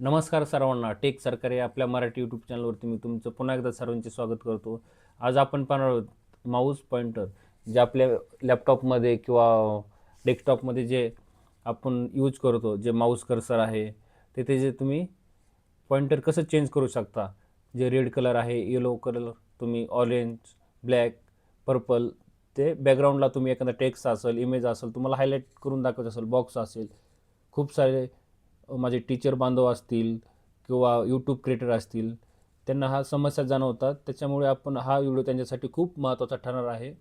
नमस्कार सर्वांना. टेक सरकारी आपल्या मराठी यूट्यूब चॅनलवरती मी तुमचं पुन्हा एकदा सर्वांचे स्वागत करतो. आज आपण पाहणार आहोत माऊस पॉईंटर जे आपल्या लॅपटॉपमध्ये किंवा डेस्कटॉपमध्ये जे आपण यूज करतो जे माऊस कर्सर आहे ते जे तुम्ही पॉईंटर कसं चेंज करू शकता जे रेड कलर आहे येलो कलर तुम्ही ऑरेंज ब्लॅक पर्पल ते बॅकग्राऊंडला तुम्ही एखादा टेक्स्ट असेल इमेज असेल तुम्हाला हायलाईट करून दाखवत असेल बॉक्स असेल खूप सारे माझे टीचर बांधव असतील किंवा यूट्यूब क्रिएटर असतील त्यांना हा समस्या जाणवतात त्याच्यामुळे आपण हा व्हिडिओ त्यांच्यासाठी खूप महत्त्वाचा ठरणार आहे.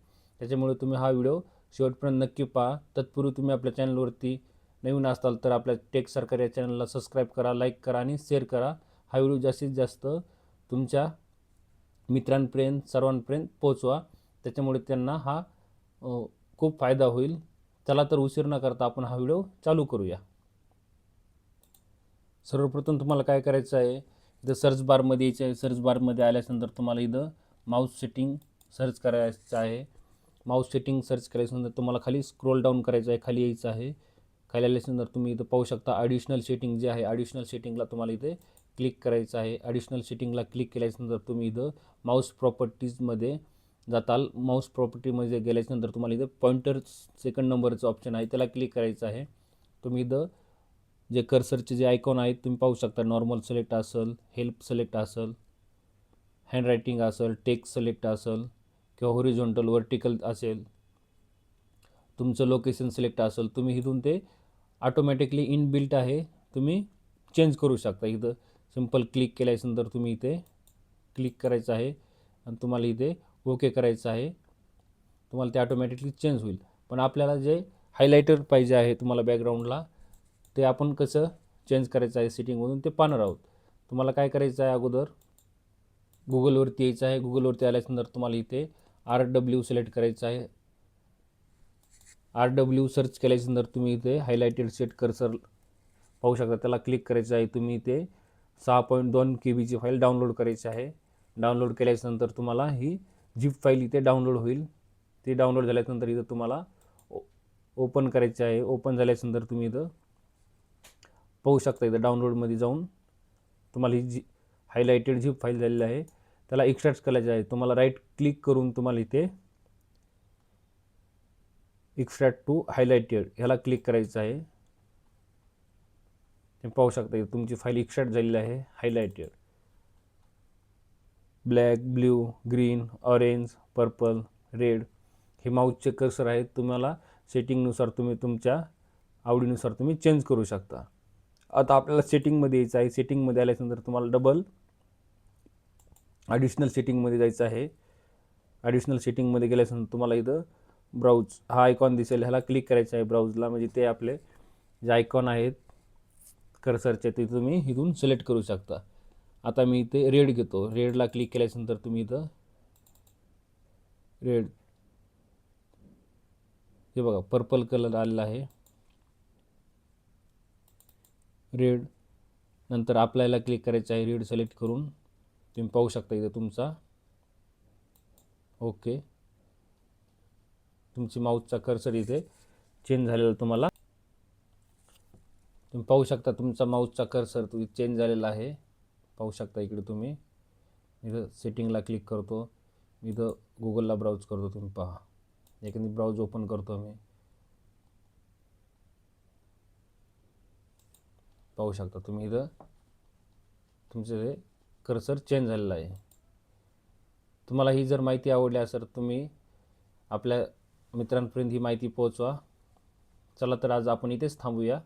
त्याच्यामुळे तुम्ही हा व्हिडिओ शेवटपर्यंत नक्की पहा. तत्पूर्वी तुम्ही आपल्या चॅनलवरती नवीन असाल तर आपल्या टेक सरकार या चॅनलला सबस्क्राईब करा लाईक करा आणि शेअर करा. हा व्हिडिओ जास्तीत जास्त तुमच्या मित्रांपर्यंत सर्वांपर्यंत पोचवा त्याच्यामुळे त्यांना हा खूप फायदा होईल. चला तर उशीर न करता आपण हा व्हिडिओ चालू करूया. सर्वप्रथम तुम्हाला काय करायचं आहे? इथं सर्च बारमध्ये यायचं आहे. सर्च बारमध्ये आल्यानंतर तुम्हाला इथं माऊस सेटिंग सर्च करायचं आहे. माऊस सेटिंग सर्च करायच्यानंतर तुम्हाला खाली स्क्रोल डाऊन करायचं आहे. खाली यायचं आहे. खाली आल्यानंतर तुम्ही इथं पाहू शकता ॲडिशनल सेटिंग जे आहे ॲडिशनल सेटिंगला तुम्हाला इथे क्लिक करायचं आहे. ॲडिशनल सेटिंगला क्लिक केल्याच्यानंतर तुम्ही इथं माऊस प्रॉपर्टीजमध्ये जाताल. माऊस प्रॉपर्टीमध्ये गेल्याच्यानंतर तुम्हाला इथं पॉईंटर सेकंड नंबरचं ऑप्शन आहे. त्याला क्लिक करायचं आहे. तुम्ही इथं जे कर्सरचे जे आयकॉन आहेत तुम्ही पाहू शकता नॉर्मल सिलेक्ट असेल हेल्प सिलेक्ट असेल हँडरायटिंग असेल टेक्स्ट सिलेक्ट असेल किंवा होरिझोंटल वर्टिकल असेल तुमचं लोकेशन सिलेक्ट असेल तुम्ही इथून ते ऑटोमॅटिकली इनबिल्ट आहे तुम्ही चेंज करू शकता. इथं सिंपल क्लिक केल्यानंतर तुम्ही इथे क्लिक करायचं आहे आणि तुम्हाला इथे ओके करायचं आहे. तुम्हाला ते ऑटोमॅटिकली चेंज होईल. पण आपल्याला जे हायलायटर पाहिजे आहे तुम्हाला बॅकग्राऊंडला ते आपण कसं चेंज करायचं आहे सेटिंगमधून ते पाहणार आहोत. तुम्हाला काय करायचं आहे अगोदर? गुगलवरती यायचं आहे. गुगलवरती आल्यानंतर तुम्हाला इथे आर डब्ल्यू सिलेक्ट करायचं आहे. आर डब्ल्यू सर्च केल्याच्यानंतर तुम्ही इथे हायलायटेड सेट कर्सर पाहू शकता. त्याला क्लिक करायचं आहे. तुम्ही इथे सहा पॉईंट दोन के बीची फाईल डाउनलोड करायची आहे. डाउनलोड केल्याच्यानंतर तुम्हाला ही झिप फाईल इथे डाउनलोड होईल. ती डाउनलोड झाल्यानंतर इथं तुम्हाला ओपन करायची आहे. ओपन झाल्याच्यानंतर तुम्ही इथं पाहू शकता इथं डाउनलोडमध्ये जाऊन. तुम्हाला ही जी हायलायटेड झिप फाईल झालेली आहे त्याला एक्स्ट्रॅक्ट करायचं आहे. तुम्हाला राईट क्लिक करून तुम्हाला इथे एक्स्ट्रॅक्ट टू हायलायटेड ह्याला क्लिक करायचं आहे. तुम्ही पाहू शकता तुमची फाईल एक्स्ट्रॅक्ट झालेली आहे highlighted black blue green orange purple red हे माऊसचे कर्सर आहेत. तुम्हाला सेटिंगनुसार तुम्ही तुमच्या आवडीनुसार तुम्ही चेंज करू शकता. आता आपल्याला सेटिंगमध्ये यायचं आहे. सेटिंगमध्ये आल्यानंतर तुम्हाला डबल ॲडिशनल सेटिंगमध्ये जायचं आहे. ॲडिशनल सेटिंगमध्ये गेल्यानंतर तुम्हाला इथं ब्राऊज हा आयकॉन दिसेल. ह्याला क्लिक करायचं आहे ब्राऊजला म्हणजे ते आपले जे आयकॉन आहेत कर्सरचे ते तुम्ही इथून सिलेक्ट करू शकता. आता मी इथे रेड घेतो. रेडला क्लिक केल्यानंतर तुम्ही इथं रेड हे बघा पर्पल कलर आलेला आहे. रेड नंतर आपल्याला क्लिक करायचं आहे रीड सिलेक्ट करून. तुम्ही पाहू शकता इथं तुमचा. ओके तुमची माऊसचा कर्सर इथे चेंज झालेला तुम्हाला. तुम्ही पाहू शकता तुमचा माऊसचा कर्सर तुम्ही चेंज झालेला आहे. पाहू शकता इकडे तुम्ही. इथं सेटिंगला क्लिक करतो. इथं गुगलला ब्राउज करतो तुम्ही पहा. एखादी ब्राउज ओपन करतो मी पाहू शकता तुम्ही इथं. तुमचं हे कर्सर चेंज झालेलं आहे. तुम्हाला ही जर माहिती आवडली असेल तुम्ही आपल्या मित्रांपर्यंत ही माहिती पोहोचवा. चला तर आज आपण इथेच थांबूया.